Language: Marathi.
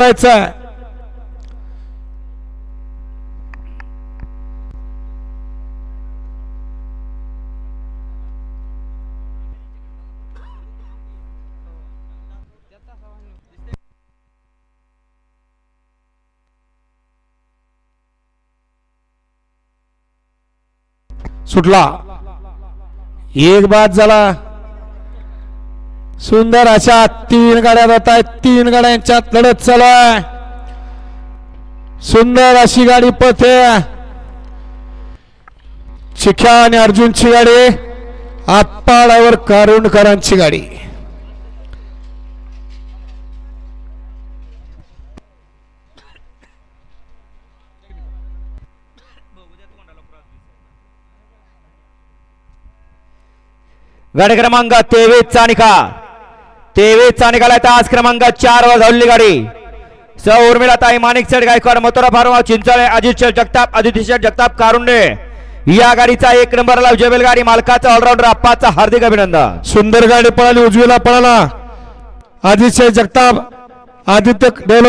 करायचा सुटला. एक बाद झाला. सुंदर अशा तीन गाड्या जात आहेत. तीन गाड्यांच्यात लढत चालू आहे सुंदर अशी गाडी पथे. चिख्या आणि अर्जुनची गाडी आत्पाडावर कारुणकरांची गाडी. गाडी क्रमांक तेवीस चा निकाल. तेवीसचा निकाल आहे. आज क्रमांक चार वर धावली गाडी. स उर्मिला ताई माणिक सेठ गायकवाड मथुरा फार्मा चिंचळे अजित शेठ जगताप आदित्य शेठ जगताप कारुंडे. या गाडीचा एक नंबरला विजय गाडी. मालकाचा ऑलराऊंडर अप्पाचा हार्दिक अभिनंदन. सुंदर गाडी पळाली उजवीला पळाला. आदित्य जगताप आदित्य डेव्हलप